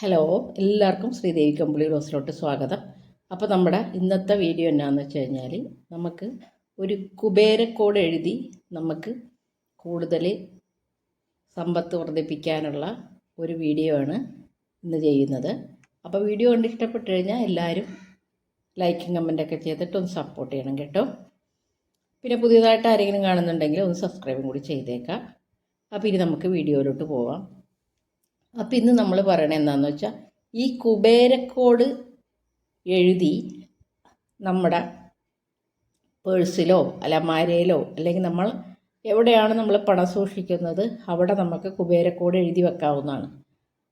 Hello എല്ലാവർക്കും ശ്രീദേവി കമ്പിളി റോസിലോട്ട് സ്വാഗതം. അപ്പോൾ നമ്മുടെ ഇന്നത്തെ വീഡിയോ എന്നാന്ന് വെച്ച് കഴിഞ്ഞാൽ നമുക്ക് ഒരു കുബേരക്കോട് എഴുതി നമുക്ക് കൂടുതൽ സമ്പത്ത് വർദ്ധിപ്പിക്കാനുള്ള ഒരു വീഡിയോ ആണ് ഇന്ന് ചെയ്യുന്നത്. അപ്പോൾ വീഡിയോ കണ്ട് ഇഷ്ടപ്പെട്ട് കഴിഞ്ഞാൽ എല്ലാവരും ലൈക്കും കമന്റൊക്കെ ചെയ്തിട്ട് ഒന്ന് സപ്പോർട്ട് ചെയ്യണം കേട്ടോ. പിന്നെ പുതിയതായിട്ട് ആരെങ്കിലും കാണുന്നുണ്ടെങ്കിൽ ഒന്ന് സബ്സ്ക്രൈബും കൂടി ചെയ്തേക്കാം. അപ്പോൾ ഇനി നമുക്ക് വീഡിയോയിലോട്ട് പോവാം. അപ്പം ഇന്ന് നമ്മൾ പറയണത് എന്താണെന്ന് വെച്ചാൽ ഈ കുബേരക്കോട് എഴുതി നമ്മുടെ പേഴ്സിലോ അലമാരയിലോ അല്ലെങ്കിൽ നമ്മൾ എവിടെയാണ് നമ്മൾ പണം സൂക്ഷിക്കുന്നത് അവിടെ നമുക്ക് കുബേരക്കോട് എഴുതി വെക്കാവുന്നതാണ്.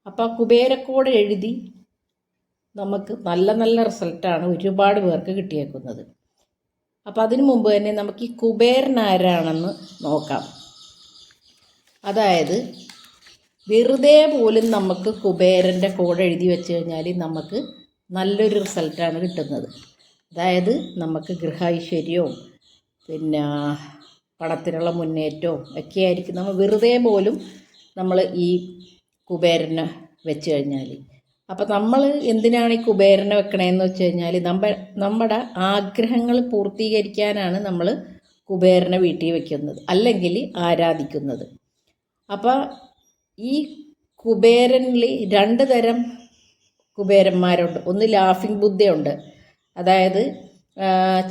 അപ്പോൾ ആ കുബേരക്കോട് എഴുതി നമുക്ക് നല്ല നല്ല റിസൾട്ടാണ് ഒരുപാട് പേർക്ക് കിട്ടിയേക്കുന്നത്. അപ്പോൾ അതിനു മുമ്പ് തന്നെ നമുക്ക് ഈ കുബേരൻ ആരാണെന്ന് നോക്കാം. അതായത് വെറുതെ പോലും നമുക്ക് കുബേരന്റെ കോഡ് എഴുതി വെച്ച് കഴിഞ്ഞാൽ നമുക്ക് നല്ലൊരു റിസൾട്ടാണ് കിട്ടുന്നത്. അതായത് നമുക്ക് ഗൃഹൈശ്വര്യവും പിന്നെ പണത്തിനുള്ള മുന്നേറ്റവും ഒക്കെ ആയിരിക്കും. നമ്മൾ വെറുതെ പോലും നമ്മൾ ഈ കുബേരനെ വെച്ച് കഴിഞ്ഞാൽ അപ്പോൾ നമ്മൾ എന്തിനാണ് ഈ കുബേരനെ വെക്കണേന്ന് വെച്ച് കഴിഞ്ഞാൽ നമ്മ നമ്മുടെ ആഗ്രഹങ്ങൾ പൂർത്തീകരിക്കാനാണ് നമ്മൾ കുബേരനെ വീട്ടിൽ വെക്കുന്നത് അല്ലെങ്കിൽ ആരാധിക്കുന്നത്. അപ്പോൾ ഈ കുബേരനിൽ രണ്ട് തരം കുബേരന്മാരുണ്ട്. ഒന്ന് ലാഫിംഗ് ബുദ്ധയുണ്ട്. അതായത്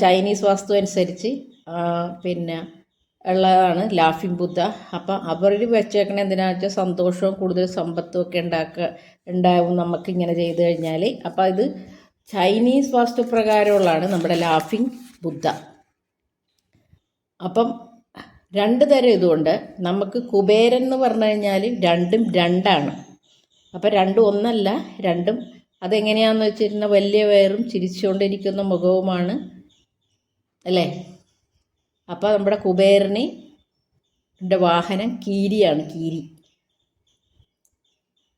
ചൈനീസ് വാസ്തു അനുസരിച്ച് പിന്നെ ഉള്ളതാണ് ലാഫിംഗ് ബുദ്ധ. അപ്പം അവർ വെച്ചേക്കണ എന്തിനാണെന്ന് വെച്ചാൽ സന്തോഷവും കൂടുതൽ സമ്പത്തും ഒക്കെ ഉണ്ടാക്കുക ഉണ്ടാവും നമുക്ക് ഇങ്ങനെ ചെയ്തു കഴിഞ്ഞാൽ അപ്പം ഇത് ചൈനീസ് വാസ്തു പ്രകാരമുള്ളതാണ് നമ്മുടെ ലാഫിംഗ് ബുദ്ധ. അപ്പം രണ്ട് തരം ഇതുകൊണ്ട് നമുക്ക് കുബേരൻ എന്ന് പറഞ്ഞു കഴിഞ്ഞാൽ രണ്ടും രണ്ടാണ്. അപ്പോൾ രണ്ടും ഒന്നല്ല രണ്ടും അതെങ്ങനെയാണെന്ന് വെച്ചിരുന്ന വലിയ വയറും ചിരിച്ചുകൊണ്ടിരിക്കുന്ന മുഖവുമാണ്. അല്ലേ? അപ്പോൾ നമ്മുടെ കുബേരന് വാഹനം കീരിയാണ് കീരി.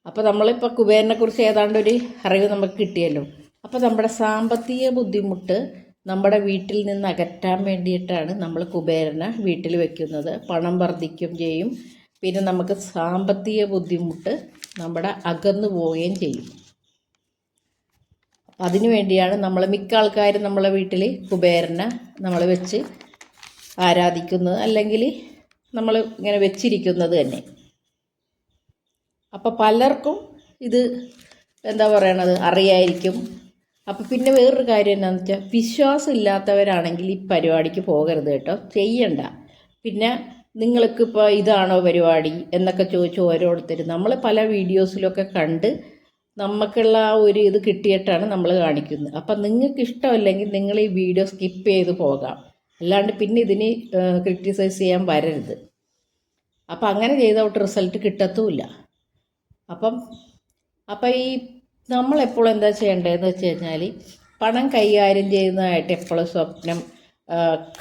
അപ്പോൾ നമ്മളിപ്പോൾ കുബേരനെക്കുറിച്ച് ഏതാണ്ട് ഒരു അറിവ് നമുക്ക് കിട്ടിയല്ലോ. അപ്പോൾ നമ്മുടെ സാമ്പത്തിക ബുദ്ധിമുട്ട് നമ്മുടെ വീട്ടിൽ നിന്ന് അകറ്റാൻ വേണ്ടിയിട്ടാണ് നമ്മൾ കുബേരനെ വീട്ടിൽ വെക്കുന്നത്. പണം വർദ്ധിക്കും ചെയ്യും. പിന്നെ നമുക്ക് സാമ്പത്തിക ബുദ്ധിമുട്ട് നമ്മുടെ അകന്നു പോവുകയും ചെയ്യും. അതിനു വേണ്ടിയാണ് നമ്മൾ മിക്ക ആൾക്കാരും നമ്മളെ വീട്ടിൽ കുബേരനെ നമ്മൾ വെച്ച് ആരാധിക്കുന്നത് അല്ലെങ്കിൽ നമ്മൾ ഇങ്ങനെ വെച്ചിരിക്കുന്നത് തന്നെ. അപ്പോൾ പലർക്കും ഇത് എന്താ പറയണത്? അറിയായിരിക്കും. അപ്പോൾ പിന്നെ വേറൊരു കാര്യം എന്താണെന്ന് വെച്ചാൽ വിശ്വാസം ഇല്ലാത്തവരാണെങ്കിൽ ഈ പരിപാടിക്ക് പോകരുത് കേട്ടോ. ചെയ്യണ്ട. പിന്നെ നിങ്ങൾക്ക് ഇപ്പോൾ ഇതാണോ പരിപാടി എന്നൊക്കെ ചോദിച്ചു ഓരോരുത്തർ നമ്മൾ പല വീഡിയോസിലൊക്കെ കണ്ട് നമുക്കുള്ള ആ ഒരു ഇത് കിട്ടിയിട്ടാണ് നമ്മൾ കാണിക്കുന്നത്. അപ്പം നിങ്ങൾക്ക് ഇഷ്ടമല്ലെങ്കിൽ നിങ്ങൾ ഈ വീഡിയോ സ്കിപ്പ് ചെയ്ത് പോകാം. അല്ലാണ്ട് പിന്നെ ഇതിന് ക്രിറ്റിസൈസ് ചെയ്യാൻ വരരുത്. അപ്പം അങ്ങനെ ചെയ്തോട്ട് റിസൾട്ട് കിട്ടത്തുമില്ല അപ്പം അപ്പം ഈ നമ്മളെപ്പോഴും എന്താ ചെയ്യേണ്ടതെന്ന് വെച്ച് കഴിഞ്ഞാൽ പണം കൈകാര്യം ചെയ്യുന്നതായിട്ട് എപ്പോഴും സ്വപ്നം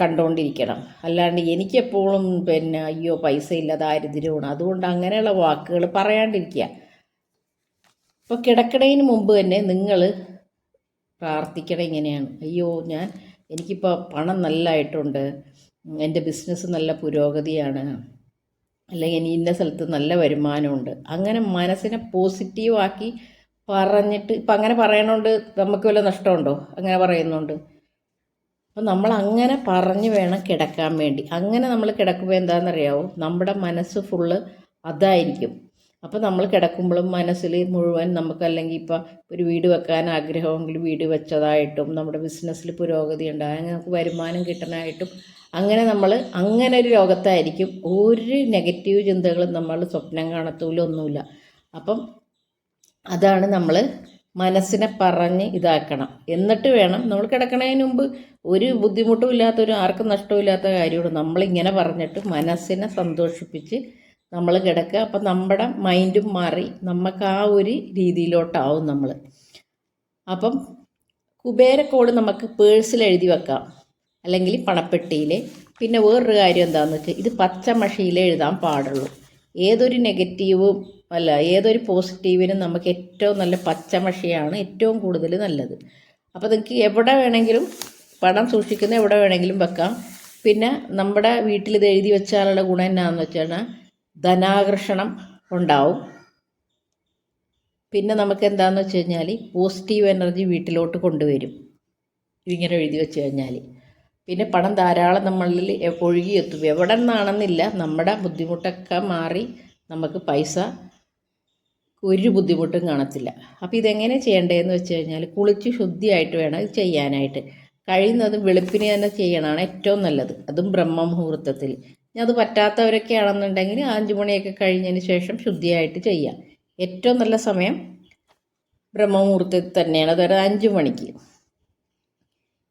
കണ്ടുകൊണ്ടിരിക്കണം. അല്ലാണ്ട് എനിക്കെപ്പോഴും പിന്നെ അയ്യോ പൈസ ഇല്ല ദാരിദ്ര്യമാണ്. അതുകൊണ്ട് അങ്ങനെയുള്ള വാക്കുകൾ പറയാണ്ടിരിക്കുക. അപ്പോൾ കിടക്കണതിന് മുമ്പ് തന്നെ നിങ്ങൾ പ്രാർത്ഥിക്കണം ഇങ്ങനെയാണ്. അയ്യോ ഞാൻ എനിക്കിപ്പോൾ പണം നല്ലതായിട്ടുണ്ട് എന്റെ ബിസിനസ് നല്ല പുരോഗതിയാണ്. അല്ലെങ്കിൽ ഇനി ഇന്ന സ്ഥലത്ത് നല്ല വരുമാനമുണ്ട്. അങ്ങനെ മനസ്സിനെ പോസിറ്റീവാക്കി പറഞ്ഞിട്ട് ഇപ്പം അങ്ങനെ പറയണോണ്ട് നമുക്ക് വല്ല നഷ്ടമുണ്ടോ? അങ്ങനെ പറയുന്നുണ്ട്. അപ്പം നമ്മൾ അങ്ങനെ പറഞ്ഞ് വേണം കിടക്കാൻ വേണ്ടി. അങ്ങനെ നമ്മൾ കിടക്കുമ്പോൾ എന്താണെന്നറിയാവോ നമ്മുടെ മനസ്സ് ഫുള്ള് അതായിരിക്കും. അപ്പോൾ നമ്മൾ കിടക്കുമ്പോഴും മനസ്സിൽ മുഴുവൻ നമുക്ക് അല്ലെങ്കിൽ ഇപ്പോൾ ഒരു വീട് വെക്കാൻ ആഗ്രഹമെങ്കിൽ വീട് വെച്ചതായിട്ടും നമ്മുടെ ബിസിനസ്സിൽ പുരോഗതി ഉണ്ടാകാൻ നമുക്ക് വരുമാനം കിട്ടാനായിട്ടും അങ്ങനെ നമ്മൾ അങ്ങനെ ഒരു ലോകത്തായിരിക്കും. ഒരു നെഗറ്റീവ് ചിന്തകളും നമ്മൾ സ്വപ്നം കാണത്തൂലൊന്നുമില്ല. അപ്പം അതാണ് നമ്മൾ മനസ്സിനെ പറഞ്ഞ് ഇതാക്കണം. എന്നിട്ട് വേണം നമ്മൾ കിടക്കണതിന് മുമ്പ് ഒരു ബുദ്ധിമുട്ടും ഇല്ലാത്ത ഒരു ആർക്കും നഷ്ടമില്ലാത്ത കാര്യമാണ് നമ്മളിങ്ങനെ പറഞ്ഞിട്ട് മനസ്സിനെ സന്തോഷിപ്പിച്ച് നമ്മൾ കിടക്കുക. അപ്പം നമ്മുടെ മൈൻഡും മാറി നമുക്ക് ആ ഒരു രീതിയിലോട്ടാവും നമ്മൾ അപ്പം കുബേരക്കോട് നമുക്ക് പേഴ്സിൽ എഴുതി വെക്കാം. അല്ലെങ്കിൽ പണപ്പെട്ടിയിൽ പിന്നെ വേറൊരു കാര്യം എന്താണെന്ന് വെച്ചാൽ ഇത് പച്ചമഷിയിൽ എഴുതാൻ പാടുള്ളൂ. ഏതൊരു നെഗറ്റീവും അല്ല ഏതൊരു പോസിറ്റീവിനും നമുക്ക് ഏറ്റവും നല്ല പച്ചമഷിയാണ് ഏറ്റവും കൂടുതൽ നല്ലത്. അപ്പോൾ നിങ്ങൾക്ക് എവിടെ വേണമെങ്കിലും പണം സൂക്ഷിക്കുന്ന എവിടെ വേണമെങ്കിലും വെക്കാം. പിന്നെ നമ്മുടെ വീട്ടിൽ ഇത് എഴുതി വെച്ചാലുള്ള ഗുണം എന്നാന്ന് വെച്ചാൽ ധനാകർഷണം ഉണ്ടാവും. പിന്നെ നമുക്ക് എന്താണെന്ന് വെച്ച് കഴിഞ്ഞാൽ പോസിറ്റീവ് എനർജി വീട്ടിലോട്ട് കൊണ്ടുവരും. ഇതിങ്ങനെ എഴുതി വെച്ച് കഴിഞ്ഞാൽ പിന്നെ പണം ധാരാളം നമ്മളിൽ ഒഴുകിയെത്തും. എവിടെ നിന്നാണെന്നില്ല നമ്മുടെ ബുദ്ധിമുട്ടൊക്കെ മാറി നമുക്ക് പൈസ ഒരു ബുദ്ധിമുട്ടും കാണത്തില്ല. അപ്പോൾ ഇതെങ്ങനെ ചെയ്യേണ്ടതെന്ന് വെച്ച് കഴിഞ്ഞാൽ കുളിച്ച് ശുദ്ധിയായിട്ട് വേണം ഇത് ചെയ്യാനായിട്ട്. കഴിയുന്നതും വെളുപ്പിന് തന്നെ ചെയ്യണമാണ് ഏറ്റവും നല്ലത്. അതും ബ്രഹ്മമുഹൂർത്തത്തിൽ. ഇനി അത് പറ്റാത്തവരൊക്കെ ആണെന്നുണ്ടെങ്കിൽ അഞ്ചു മണിയൊക്കെ കഴിഞ്ഞതിന് ശേഷം ശുദ്ധിയായിട്ട് ചെയ്യാം. ഏറ്റവും നല്ല സമയം ബ്രഹ്മമുഹൂർത്തത്തിൽ തന്നെയാണ്. അതൊരു അഞ്ചു മണിക്ക്.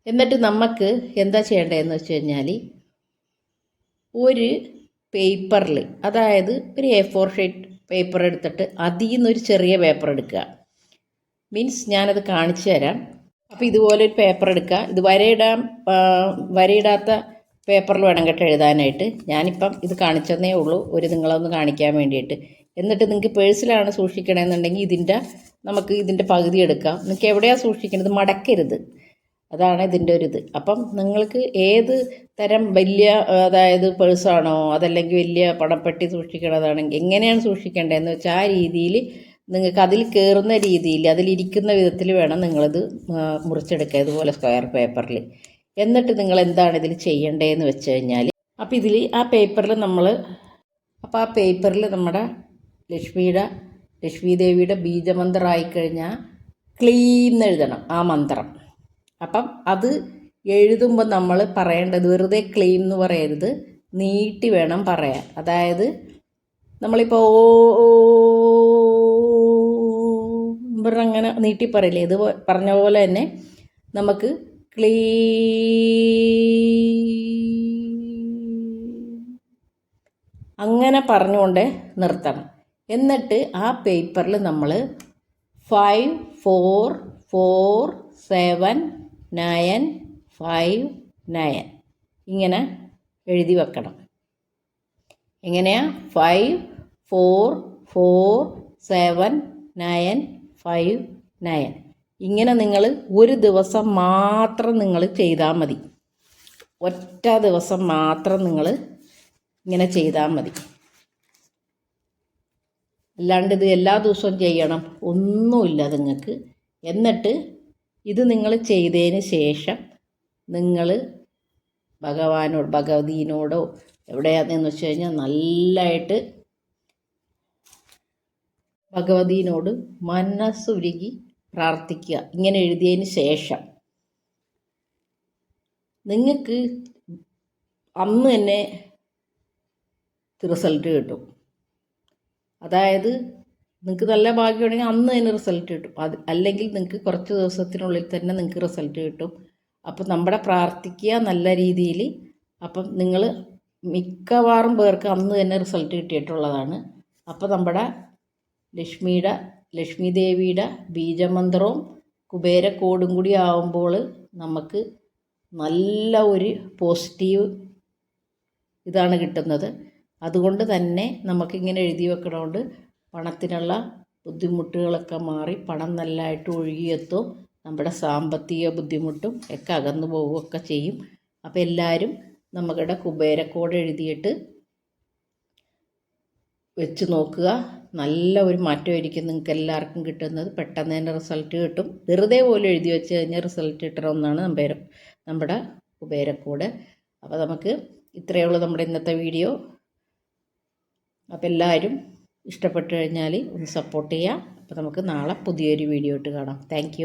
എന്നിട്ട് നമുക്ക് എന്താ ചെയ്യേണ്ടതെന്ന് വെച്ച് കഴിഞ്ഞാൽ ഒരു പേപ്പറിൽ അതായത് ഒരു എ ഫോർ ഷീറ്റ് പേപ്പർ എടുത്തിട്ട് അതിൽ നിന്നൊരു ചെറിയ പേപ്പർ എടുക്കുക. മീൻസ് ഞാനത് കാണിച്ചു തരാം. അപ്പോൾ ഇതുപോലെ ഒരു പേപ്പർ എടുക്കുക. ഇത് വരയിടാൻ വരയിടാത്ത പേപ്പറിൽ വേണം കേട്ടോ എഴുതാനായിട്ട്. ഞാനിപ്പം ഇത് കാണിച്ചതേ ഉള്ളൂ. ഒരു നിങ്ങളൊന്ന് കാണിക്കാൻ വേണ്ടിയിട്ട്. എന്നിട്ട് നിങ്ങൾക്ക് പേഴ്സിലാണ് സൂക്ഷിക്കണമെന്നുണ്ടെങ്കിൽ ഇതിന്റെ നമുക്ക് ഇതിന്റെ പകുതി എടുക്കാം. നിങ്ങൾക്ക് എവിടെയാണ് സൂക്ഷിക്കുന്നത് മടക്കരുത്. അതാണ് ഇതിന്റെ ഒരു ഇത്. അപ്പം നിങ്ങൾക്ക് ഏത് തരം വലിയ അതായത് പേഴ്സാണോ അതല്ലെങ്കിൽ വലിയ പണപ്പെട്ടി സൂക്ഷിക്കണതാണെങ്കിൽ എങ്ങനെയാണ് സൂക്ഷിക്കേണ്ടതെന്ന് വെച്ചാൽ ആ രീതിയിൽ നിങ്ങൾക്ക് അതിൽ കയറുന്ന രീതിയിൽ അതിലിരിക്കുന്ന വിധത്തിൽ വേണം നിങ്ങളത് മുറിച്ചെടുക്കുക ഇതുപോലെ സ്ക്വയർ പേപ്പറിൽ എന്നിട്ട് നിങ്ങൾ എന്താണ് ഇതിൽ ചെയ്യേണ്ടതെന്ന് വെച്ച് കഴിഞ്ഞാൽ അപ്പോൾ ഇതിൽ ആ പേപ്പറിൽ നമ്മൾ അപ്പോൾ ആ പേപ്പറിൽ നമ്മുടെ ലക്ഷ്മിയുടെ ലക്ഷ്മി ദേവിയുടെ ബീജമന്ത്രം ആയിക്കഴിഞ്ഞാൽ ക്ലീം എഴുതണം ആ മന്ത്രം. അപ്പം അത് എഴുതുമ്പോൾ നമ്മൾ പറയേണ്ടത് വെറുതെ ക്ലെയിം എന്ന് പറയരുത്. നീട്ടി വേണം പറയാൻ. അതായത് നമ്മളിപ്പോൾ ഓ അങ്ങനെ നീട്ടി പറയില്ലേ? ഇത് പറഞ്ഞ പോലെ തന്നെ നമുക്ക് ക്ലീ അങ്ങനെ പറഞ്ഞുകൊണ്ട് നിർത്തണം. എന്നിട്ട് ആ പേപ്പറിൽ നമ്മൾ five four four seven nine five nine. ഇങ്ങനെ എഴുതി വെക്കണം. എങ്ങനെയാ? Five four four seven nine five nine. ഇങ്ങനെ നിങ്ങൾ ഒരു ദിവസം മാത്രം നിങ്ങൾ ചെയ്താൽ മതി. ഒറ്റ ദിവസം മാത്രം നിങ്ങൾ ഇങ്ങനെ ചെയ്താൽ മതി. അല്ലാണ്ട് ഇത് എല്ലാ ദിവസവും ചെയ്യണം. ഒന്നുമില്ല നിങ്ങൾക്ക്. എന്നിട്ട് ഇത് നിങ്ങൾ ചെയ്തതിന് ശേഷം നിങ്ങൾ ഭഗവാനോ ഭഗവതീനോടോ എവിടെയാണെന്ന് വെച്ച് കഴിഞ്ഞാൽ നല്ലതായിട്ട് ഭഗവതീനോട് മനസ്സുരുകി പ്രാർത്ഥിക്കുക. ഇങ്ങനെ എഴുതിയതിന് ശേഷം. നിങ്ങൾക്ക് അന്ന് തന്നെ റിസൾട്ട് കിട്ടും. അതായത് നിങ്ങൾക്ക് നല്ല ഭാഗ്യമുണ്ടെങ്കിൽ അന്ന് തന്നെ റിസൾട്ട് കിട്ടും. അത് അല്ലെങ്കിൽ നിങ്ങൾക്ക് കുറച്ച് ദിവസത്തിനുള്ളിൽ തന്നെ നിങ്ങൾക്ക് റിസൾട്ട് കിട്ടും. അപ്പം നമ്മുടെ പ്രാർത്ഥിക്കുക നല്ല രീതിയിൽ. അപ്പം നിങ്ങൾ മിക്കവാറും പേർക്ക് അന്ന് തന്നെ റിസൾട്ട് കിട്ടിയിട്ടുള്ളതാണ്. അപ്പോൾ നമ്മുടെ ലക്ഷ്മിയുടെ ലക്ഷ്മി ദേവിയുടെ ബീജമന്ത്രവും കുബേരക്കോടും കൂടി ആവുമ്പോൾ നമുക്ക് നല്ല ഒരു പോസിറ്റീവ് ഇതാണ് കിട്ടുന്നത്. അതുകൊണ്ട് തന്നെ നമുക്കിങ്ങനെ എഴുതി വെക്കണോണ്ട് പണത്തിനുള്ള ബുദ്ധിമുട്ടുകളൊക്കെ മാറി പണം നല്ലതായിട്ട് ഒഴുകിയെത്തും. നമ്മുടെ സാമ്പത്തിക ബുദ്ധിമുട്ടും ഒക്കെ അകന്നു പോവുകയൊക്കെ ചെയ്യും. അപ്പോൾ എല്ലാവരും നമ്മുടെ കുബേരക്കോട് എഴുതിയിട്ട് വെച്ച് നോക്കുക. നല്ല ഒരു മാറ്റമായിരിക്കും നിങ്ങൾക്ക് എല്ലാവർക്കും കിട്ടുന്നത്. പെട്ടെന്ന് തന്നെ റിസൾട്ട് കിട്ടും. വെറുതെ പോലും എഴുതി വെച്ച് കഴിഞ്ഞാൽ റിസൾട്ട് കിട്ടണമെന്നാണ് നമ്മുടെ നമ്മുടെ കുബേരക്കോട് അപ്പോൾ നമുക്ക് ഇത്രയേ ഉള്ളൂ നമ്മുടെ ഇന്നത്തെ വീഡിയോ. അപ്പോൾ എല്ലാവരും ഇഷ്ടപ്പെട്ട് കഴിഞ്ഞാൽ ഒന്ന് സപ്പോർട്ട് ചെയ്യുക അപ്പോൾ നമുക്ക് നാളെ പുതിയൊരു വീഡിയോ ഇട്ട് കാണാം. താങ്ക്